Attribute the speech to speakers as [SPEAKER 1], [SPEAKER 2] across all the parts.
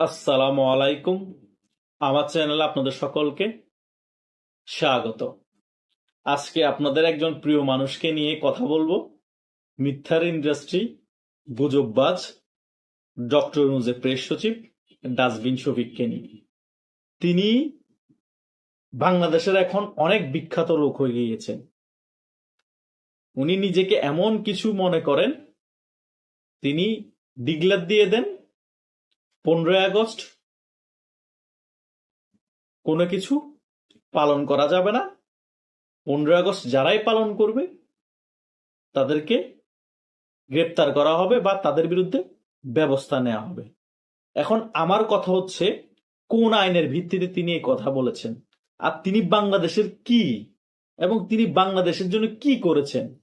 [SPEAKER 1] আসসালামু আলাইকুম। আমার চ্যানেলে আপনাদের সকলকে স্বাগত। আজকে আপনাদের একজন প্রিয় মানুষকে নিয়ে কথা বলব। মিথ্যার ইন্ডাস্ট্রি গুজববাজ ডক্টর নুজে প্রেস সচিব ডাস্টবিন শফিককে নিয়ে। তিনি বাংলাদেশের এখন অনেক বিখ্যাত লোক হয়ে গিয়েছেন। উনি নিজেকে এমন কিছু মনে করেন, তিনি ডিগলার দিয়ে দেন পনেরোই আগস্ট? কোনো কিছু পালন করা যাবে না। পনেরোই আগস্ট যারাই পালন করবে, তাদেরকে গ্রেপ্তার করা হবে বা তাদের বিরুদ্ধে ব্যবস্থা নেওয়া হবে। এখন আমার কথা হচ্ছে, কোন আইনের ভিত্তিতে তিনি এই কথা বলেছেন? আর তিনি বাংলাদেশের কি? এবং তিনি বাংলাদেশের জন্য কি করেছেন?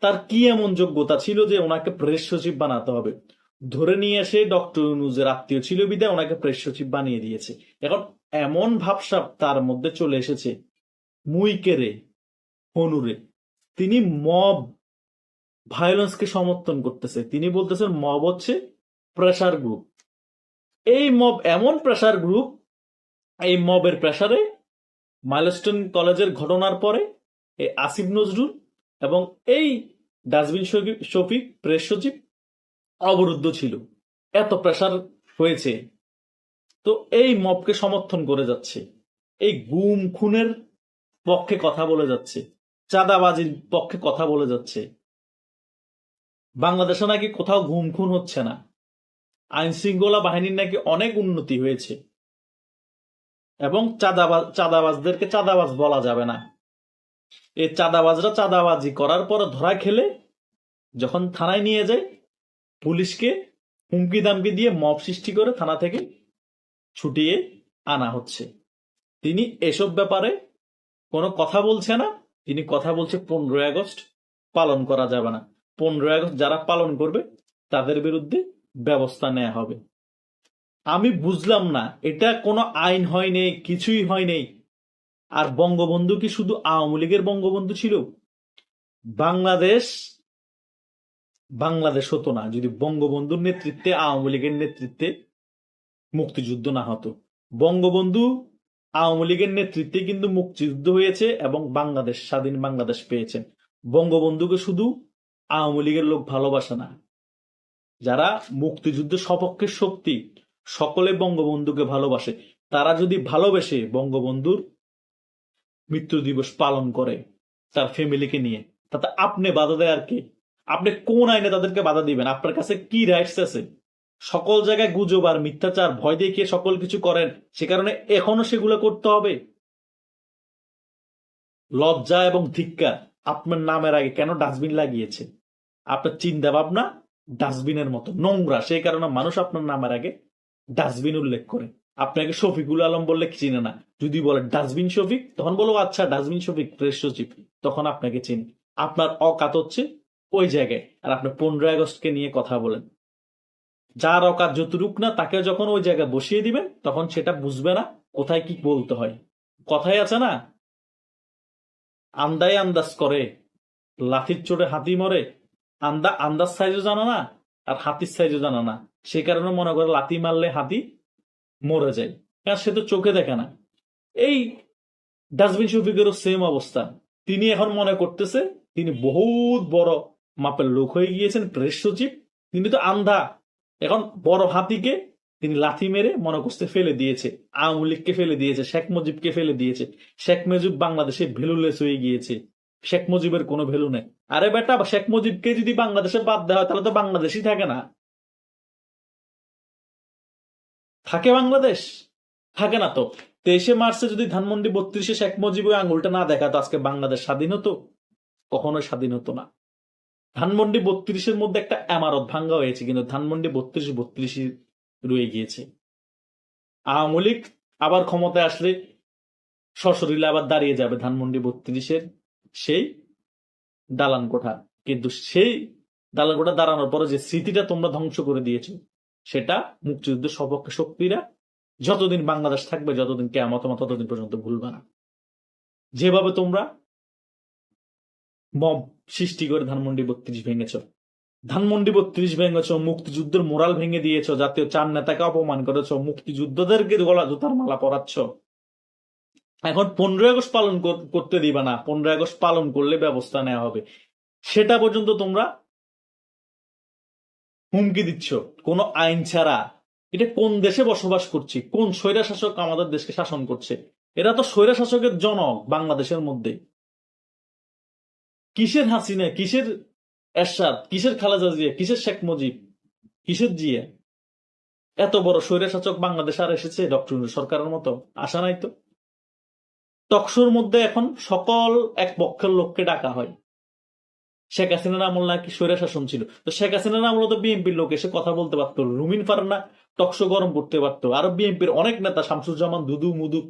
[SPEAKER 1] তার কি এমন যোগ্যতা ছিল যে ওনাকে প্রেস সচিব বানাতে হবে? ধরে নিয়ে এসে ডক্টর ইউনুজের আত্মীয় ছিল বিদায় ওনাকে প্রেস সচিব বানিয়ে দিয়েছে। এখন এমন ভাবসাব তার মধ্যে চলে এসেছে মুইকেরে হনুরে তিনি মব ভায়োলেন্সকে সমর্থন করতেছে। তিনি বলতেছেন, মব হচ্ছে প্রেসার গ্রুপ। এই মব এমন প্রেসার গ্রুপ, এই মবের প্রেসারে মাইলস্টোন কলেজের ঘটনার পরে আসিফ নজরুল এবং এই ডাস্টবিন শফিক প্রেস সচিব অবরুদ্ধ ছিল। এত প্রেসার হয়েছে। তো এই মবকে সমর্থন করে যাচ্ছে। এই গুম খুনের পক্ষে কথা বলে যাচ্ছে। চাঁদাবাজির পক্ষে কথা বলে যাচ্ছে। বাংলাদেশে নাকি কোথাও ঘুম খুন হচ্ছে না। আইন শৃঙ্খলা বাহিনীর নাকি অনেক উন্নতি হয়েছে। এবং চাঁদাবাজ চাঁদাবাজদেরকে চাঁদাবাজ বলা যাবে না। এই চাঁদাবাজরা চাঁদাবাজি করার পর ধরা খেলে যখন থানায় নিয়ে যায় পুলিশকে হুমকি দামকি দিয়ে মব সৃষ্টি করে থানা থেকে ছুটিয়ে আনা হচ্ছে। তিনি এসব ব্যাপারে কোনো কথা বলছে না। তিনি কথা বলছে পনেরোই আগস্ট পালন করা যাবে না। পনেরোই আগস্ট যারা পালন করবে, তাদের বিরুদ্ধে ব্যবস্থা নেওয়া হবে। আমি বুঝলাম না, এটা কোনো আইন হয়নি কিছুই হয়নি আর বঙ্গবন্ধু কি শুধু আওয়ামী লীগের বঙ্গবন্ধু ছিল? বাংলাদেশ বাংলাদেশ হতো না, যদি বঙ্গবন্ধুর নেতৃত্বে, আওয়ামী লীগের নেতৃত্বে মুক্তিযুদ্ধ না হতো। বঙ্গবন্ধু আওয়ামী লীগের নেতৃত্বে কিন্তু মুক্তিযুদ্ধ হয়েছে এবং বাংলাদেশ, স্বাধীন বাংলাদেশ পেয়েছেন। বঙ্গবন্ধুকে শুধু আওয়ামী লীগের লোক ভালোবাসে না, যারা মুক্তিযুদ্ধ সপক্ষের শক্তি, সকলে বঙ্গবন্ধুকে ভালোবাসে। তারা যদি ভালোবেসে বঙ্গবন্ধুর মৃত্যু দিবস পালন করে তার ফ্যামিলিকে নিয়ে, তাতে আপনি বাধা দেয় আর কি? আপনি কোন আইনে তাদেরকে বাধা দিবেন? আপনার কাছে কি রাইটস আছে? সকল জায়গায় গুজব আর মিথ্যাচার, ভয় দেখিয়ে সকল কিছু করেন, সে কারণে এখনও সেগুলো করতে হবে। লজ্জা এবং ধিক্কার আপনার নামের আগে কেন ডাস্টবিন লাগিয়েছে? আপনার চিন্তা ভাবনা ডাস্টবিনের মতো, নোংরা সেই কারণে মানুষ আপনার নামের আগে ডাস্টবিন উল্লেখ করে। আপনাকে শফিকুল আলম বললে চিনে না? যদি বলে ডাস্টবিন শফিক, তখন বলো আচ্ছা ডাস্টবিন শফিক প্রেস সচিব তখন আপনাকে চিনি। আপনার অকাত হচ্ছে ওই জায়গায়। আর আপনি পনেরোই আগস্টকে নিয়ে কথা বলেন। যার অকাত যতটুক না তাকে যখন ওই জায়গায় বসিয়ে দিবেন তখন সেটা বুঝবে না, কোথায় কি বলতে হয়। কথাই আছে না আন্দাই আন্দাজ করে লাঠির চোটে হাতি মরে, আন্দা, আন্দাজ সাইজও জানা না, আর হাতির সাইজও জানা না। সে কারণে মনে করে লাথি মারলে হাতি মরে যায়। কারণ সে তো চোখে দেখে না। এই ডাস্টবিন শফিকেরও সেম অবস্থা। তিনি এখন মনে করতেছে, তিনি বহুত বড় মাপের লোক হয়ে গিয়েছেন প্রেস সচিব। তিনি তো আন্ধা। এখন বড় হাতিকে তিনি লাথি মেরে মনে ফেলে দিয়েছে। আওয়ামী লীগকে ফেলে দিয়েছে, শেখ মুজিবকে ফেলে দিয়েছে। শেখ মুজিব বাংলাদেশে ভ্যালুলেস হয়ে গিয়েছে। শেখ মুজিবের কোনো ভ্যালু নেই। আরে বেটা, শেখ মুজিবকে যদি বাংলাদেশে বাদ দেওয়া হয়, তাহলে তো বাংলাদেশই থাকে না। থাকে বাংলাদেশ? থাকে না তো। তেইশে মার্চে যদি ধানমন্ডি বত্রিশে শেখ মুজিব আঙুলটা না দেখাতো, আজকে বাংলাদেশ স্বাধীন হতো? কখনো স্বাধীন হতো না। ধানমন্ডি বত্রিশের মধ্যে একটা এমারত ভাঙ্গা হয়েছে, কিন্তু ধানমন্ডি বত্রিশ বত্রিশই রয়ে গিয়েছে। আওয়ামী লীগ আবার ক্ষমতায় আসলে সশরীরে আবার দাঁড়িয়ে যাবে ধানমন্ডি বত্রিশের সেই দালান কোঠা। কিন্তু সেই দালান কোঠা দাঁড়ানোর পরে যে স্মৃতিটা তোমরা ধ্বংস করে দিয়েছ, সেটা মুক্তিযুদ্ধের সপক্ষে শক্তিরা যতদিন বাংলাদেশ থাকবে, যতদিন কেমত ততদিন পর্যন্ত ভুলবে না। যেভাবে তোমরা মব সৃষ্টি করে ধানমন্ডি বত্রিশ ভেঙেছ। ধানমন্ডি বত্রিশ ভেঙেছ, মুক্তিযুদ্ধের মোরাল ভেঙে দিয়েছ, জাতীয় চার নেতাকে অপমান করেছ, মুক্তিযুদ্ধদেরকে গলা জুতার মালা পরাচ্ছ। এখন পনেরোই আগস্ট পালন করতে দিবা না, পনেরোই আগস্ট পালন করলে ব্যবস্থা নেওয়া হবে। সেটা পর্যন্ত তোমরা হুমকি দিচ্ছ, কোন আইন ছাড়া। এটা কোন দেশে বসবাস করছি, কোন স্বৈরা শাসক আমাদের দেশকে শাসন করছে? এরা তো স্বৈরা শাসকের জনক বাংলাদেশের মধ্যে কিসের হাসিনা, কিসের এরশাদ, কিসের খালেদা জিয়া, কিসের শেখ মুজিব, কিসের জিয়া? এত বড় স্বৈরা শাসক বাংলাদেশ আর এসেছে, ডক্টর সরকারের মতো? আশা নাই তো? টকশোর মধ্যে এখন সকল এক পক্ষের লোককে ডাকা হয়। শেখ হাসিনার আমল নাকি স্বৈরা শাসন ছিল? তো শেখ হাসিনার আমল তো বিএনপির লোক এসে কথা বলতে পারতো, রুমিন ফারানা টকশো গরম করতে পারতো। আর বিএনপির অনেক নেতা, শামসুজ্জামান, দুদু, মুদু,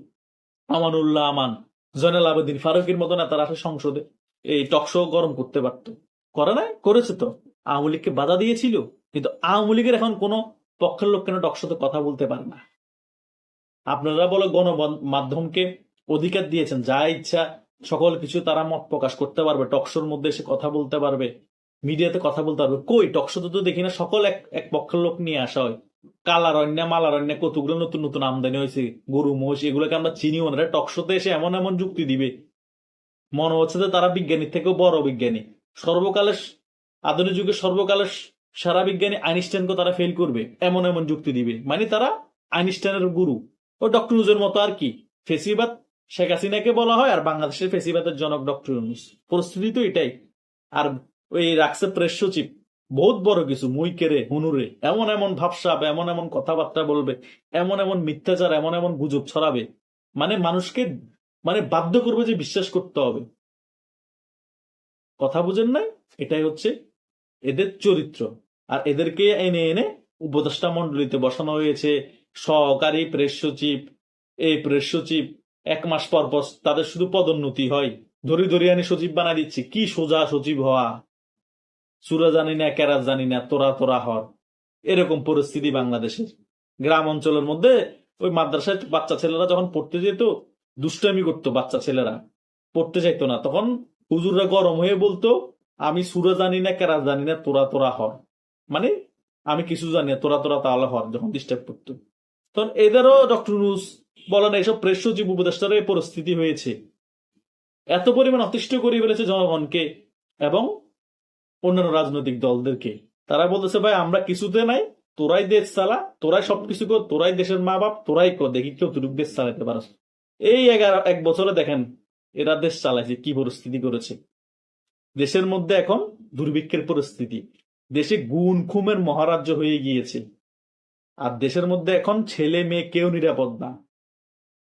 [SPEAKER 1] আমানুল্লাহ, আমান, জয়নাল আবেদিন, ফারুকের মতো নেতারা আসে সংসদে। এই টকশো গরম করতে পারতো। করে নাই, করেছে তো। আওয়ামী লীগকে বাধা দিয়েছিল, কিন্তু আওয়ামী লীগের এখন কোনো পক্ষের লোক কেন টকশোতে কথা বলতে পারে না? আপনারা বলে, গণমাধ্যমকে অধিকার দিয়েছেন, যা ইচ্ছা, সকল কিছু তারা মত প্রকাশ করতে পারবে টকশোর মধ্যে এসে কথা বলতে পারবে, মিডিয়াতে কথা বলতে পারবে। কই টকশোতে তো দেখি না সকল এক এক পক্ষের লোক নিয়ে আসা হয়। কালারণ্য, মালারণ্য, কতগুলো নতুন নতুন আমদানি হয়েছে, গরু মোষ এগুলোকে আমরা চিনিও না টকশোতে এসে এমন এমন যুক্তি দিবে। মনে হচ্ছে যে তারা বিজ্ঞানীর থেকেও বড় বিজ্ঞানী। সর্বকালের আধুনিক যুগে সর্বকালের সারা বিজ্ঞানী আইনস্টাইনকে তারা ফেল করবে, এমন এমন যুক্তি দিবে। মানে তারা আইনস্টাইনের গুরু। ও ডক্টর ইউনুসের মতো আর কি? ফেসিবাদ শেখ হাসিনাকে বলা হয় আর বাংলাদেশের ফেসিবাদের জনক ডক্টর ইউনুস। পরিস্থিতি তো এটাই। আর ওই রাখছে প্রেস সচিব। বহুত বড় কিছু, মুই কেরে হুনুরে এমন এমন ভাবসাব, এমন এমন কথাবার্তা বলবে, এমন এমন মিথ্যাচার, এমন এমন গুজব ছড়াবে। মানে মানুষকে মানে বাধ্য করবে যে বিশ্বাস করতে হবে। কথা বুঝেন না এটাই হচ্ছে এদের চরিত্র। আর এদেরকে এনে এনে উপদেষ্টা মন্ডলীতে বসানো হয়েছে। সহকারী প্রেস সচিব এই প্রেস সচিব, এক মাস পর পর তাদের শুধু পদোন্নতি হয়। ধরি ধরি আনি সচিব বানাই দিচ্ছি। কি সোজা সচিব হওয়া। সুরা জানি না, কেরাত জানি না, তোরা তোরা হর। এরকম পরিস্থিতি বাংলাদেশের। গ্রাম অঞ্চলের মধ্যে ওই মাদ্রাসায় বাচ্চা ছেলেরা যখন পড়তে যেত দুষ্টামি করতো বাচ্চা ছেলেরা। পড়তে চাইতো না। তখন হুজুররা গরম হয়ে বলতো, আমি সুরা জানি না, কেরাত জানি না, তোরা তোরা হর। মানে আমি কিছু জানি না, তোরা তোরা তাহলে হর, যখন ডিস্টার্ব করতো। তখন এদেরও ডক্টর রুস বলেন এইসব প্রেস সচিব এই পরিস্থিতি হয়েছে। এত পরিমাণ অতিষ্ঠ করে ফেলেছে জনগণকে এবং অন্যান্য রাজনৈতিক দলদেরকে। তারা বলতেছে, ভাই, আমরা কিছুতে নাই, তোরাই দেশ চালা, তোরাই সবকিছু কর, তোরাই দেশের মা বাপ তোরাই কর, দেখি কেউ তুরুক দেশ চালাতে পারস। এই এগারো, এক বছরে দেখেন, এরা দেশ চালাইছে, কি পরিস্থিতি করেছে। দেশের মধ্যে এখন দুর্ভিক্ষের পরিস্থিতি। দেশে গুণ খুমের মহারাজ্য হয়ে গিয়েছে। আর দেশের মধ্যে এখন ছেলে মেয়ে কেউ নিরাপদ না।